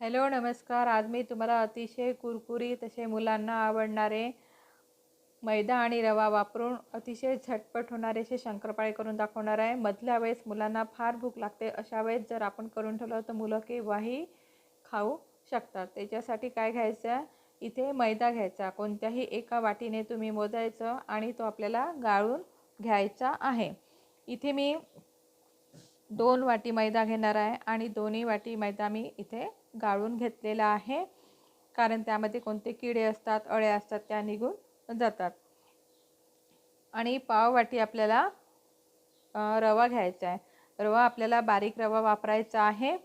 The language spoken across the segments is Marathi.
हॅलो नमस्कार. आज मी तुम्हाला अतिशय कुरकुरीत असे मुलांना आवडणारे मैदा आणि रवा वापरून अतिशय झटपट होणारे असे शंकरपाळे करून दाखवणार आहे. मधल्या वेळेस मुलांना फार भूक लागते अशा वेळेस जर आपण करून ठेवलं तर मुलं केव्हाही खाऊ शकतात. त्याच्यासाठी काय घ्यायचं इथे मैदा घ्यायचा. कोणत्याही एका वाटीने तुम्ही मोजायचं आणि तो आपल्याला गाळून घ्यायचा आहे. इथे मी दोन वाटी मैदा घेणार आहे आणि दोन्ही वाटी मैदा मी इथे गाळून घेतलेला आहे. कारण त्यामध्ये कोणते किडे असतात अळे असतात त्या निघून जातात. आणि पाव वाटी आपल्याला रवा घ्यायचा आहे. रवा आपल्याला बारीक रवा वापरायचा आहे.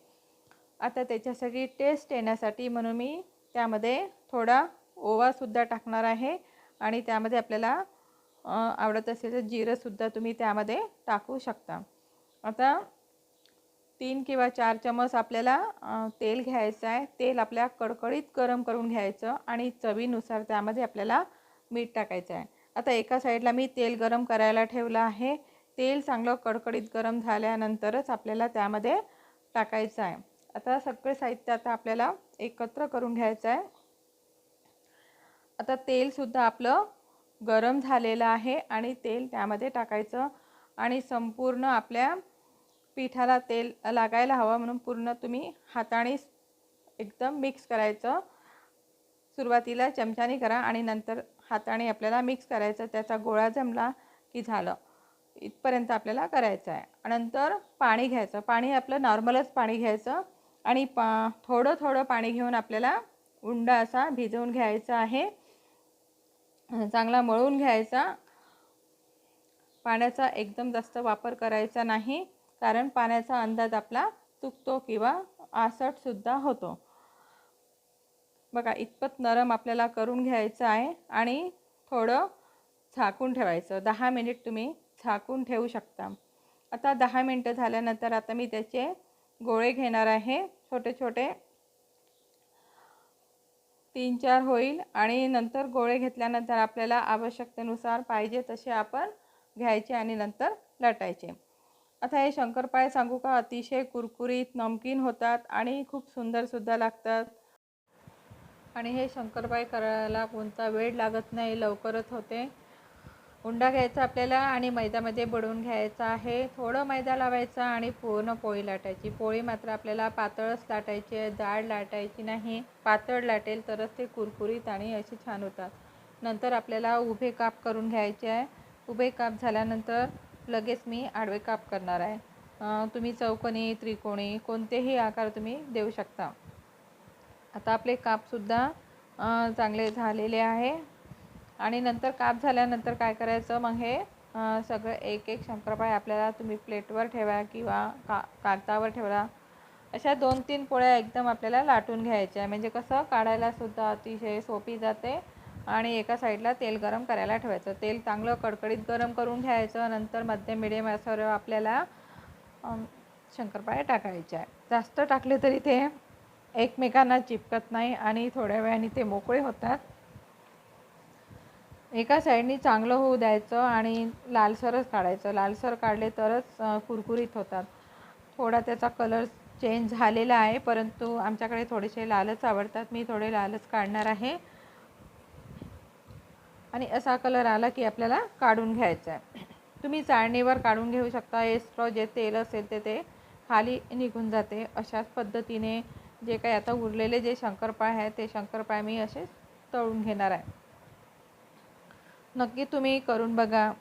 आता त्याच्यासाठी टेस्ट येण्यासाठी म्हणून मी त्यामध्ये थोडा ओवासुद्धा टाकणार आहे. आणि त्यामध्ये आपल्याला आवडत असेल तर जिरंसुद्धा तुम्ही त्यामध्ये टाकू शकता. आता तीन किंवा चार चमच आपल्याला तेल घ्यायचं आहे. तेल आपल्या कडकडीत गरम करून घ्यायचं आणि चवीनुसार त्यामध्ये आपल्याला मीठ टाकायचं आहे. आता एका साईडला मी तेल गरम करायला ठेवलं आहे. तेल चांगलं कडकडीत गरम झाल्यानंतरच आपल्याला त्यामध्ये टाकायचं आहे. आता सगळे साहित्य आता आपल्याला एकत्र करून घ्यायचं आहे. आता तेलसुद्धा आपलं गरम झालेलं आहे आणि तेल त्यामध्ये टाकायचं आणि संपूर्ण आपल्या पिठाला तेल लागायला हवं म्हणून पूर्ण तुम्ही हाताने एकदम मिक्स करायचं. सुरुवातीला चमच्याने करा आणि नंतर हाताने आपल्याला मिक्स करायचं. त्याचा गोळा जमला की झालं. इथपर्यंत आपल्याला करायचं आहे. नंतर पाणी घ्यायचं. पाणी आपलं नॉर्मलच पाणी घ्यायचं. आणि पा थोडं थोडं पाणी घेऊन आपल्याला उंडा असा भिजवून घ्यायचा आहे. चांगला मळून घ्यायचा. पाण्याचा एकदम जास्त वापर करायचा नाही. कारण पाण्याचा अंदाज आपला चुकतो किंवा आसटसुद्धा होतो. बघा इतपत नरम आपल्याला करून घ्यायचं आहे आणि थोडं झाकून ठेवायचं. दहा मिनिट तुम्ही झाकून ठेवू शकता. आता दहा मिनटं झाल्यानंतर आता मी त्याचे गोळे घेणार आहे. छोटे छोटे तीन चार होईल आणि नंतर गोळे घेतल्यानंतर आपल्याला आवश्यकतेनुसार पाहिजे तसे आपण घ्यायचे आणि नंतर लटायचे. आता हे शंकरपाळे सांगू का? अतिशय कुरकुरीत नमकीन होतात आणि खूप सुंदरसुद्धा लागतात. आणि हे शंकरपाळे करायला कोणता वेळ लागत नाही लवकरच होते. उंडा घ्यायचा आपल्याला आणि मैद्यामध्ये बुडवून घ्यायचा आहे. थोडं मैदा लावायचा आणि पूर्ण पोळी लाटायची. पोळी मात्र आपल्याला पातळच लाटायची आहे जाड लाटायची नाही. पातळ लाटेल तरच ते कुरकुरीत आणि असे छान होतात. नंतर आपल्याला उभे काप करून घ्यायचे आहे. उभे काप झाल्यानंतर लगेच मी आडवे काप करणार आहे. तुम्ही चौकोनी त्रिकोणी कोणतेही आकार तुम्ही देऊ शकता. आता आपले कापसुद्धा चांगले झालेले आहे. आणि नंतर काप झाल्यानंतर काय करायचं? मग हे सगळं एक एक शंकरपाळे आपल्याला तुम्ही प्लेटवर ठेवा किंवा का कागदावर ठेवा. अशा दोन तीन पोळ्या एकदम आपल्याला लाटून घ्यायच्या. म्हणजे कसं काढायलासुद्धा अतिशय सोपी जाते. आणि एका साईडला तेल गरम करायला ठेवायचं. तेल चांगलं कडकडीत गरम करून घ्यायचं. नंतर मध्यम मिडियम असर आपल्याला शंकरपाळे टाकायचे आहे जास्त टाकले तरी ते एकमेकांना चिपकत नाही आणि थोड्या वेळाने ते मोकळे होतात. एका साईडनी चांगलं होऊ द्यायचं आणि लालसरच काढायचं. लालसर काढले तरच कुरकुरीत होतात. थोडा त्याचा कलर चेंज झालेला आहे परंतु आमच्याकडे थोडेसे लालच आवडतात. मी थोडे लालच काढणार आहे. आणि असा कलर आला की आपल्याला काढून घ्यायचा आहे. तुम्ही चाळणीवर काढून घेऊ शकता. एस्ट्रॉ जे तेल असेल ते ते खाली निघून जाते. अशाच पद्धतीने जे काही आता उरलेले जे शंकरपाळ आहे ते शंकरपाळ मी असे तळून घेणार आहे. नक्की तुम्ही करून बघा.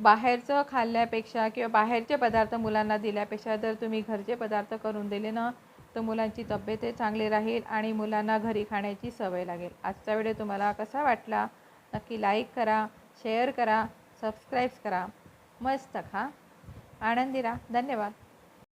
बाहेरचं खाल्ल्यापेक्षा किंवा बाहेरचे पदार्थ मुलांना दिल्यापेक्षा जर तुम्ही घरचे पदार्थ करून दिले ना तर मुलांची तब्येतही चांगली राहील आणि मुलांना घरी खाण्याची सवय लागेल. आजचा व्हिडिओ तुम्हाला कसा वाटला? नक्की लाईक करा शेअर करा सबस्क्राईब्स करा. मस्त खा आनंदी राहा धन्यवाद.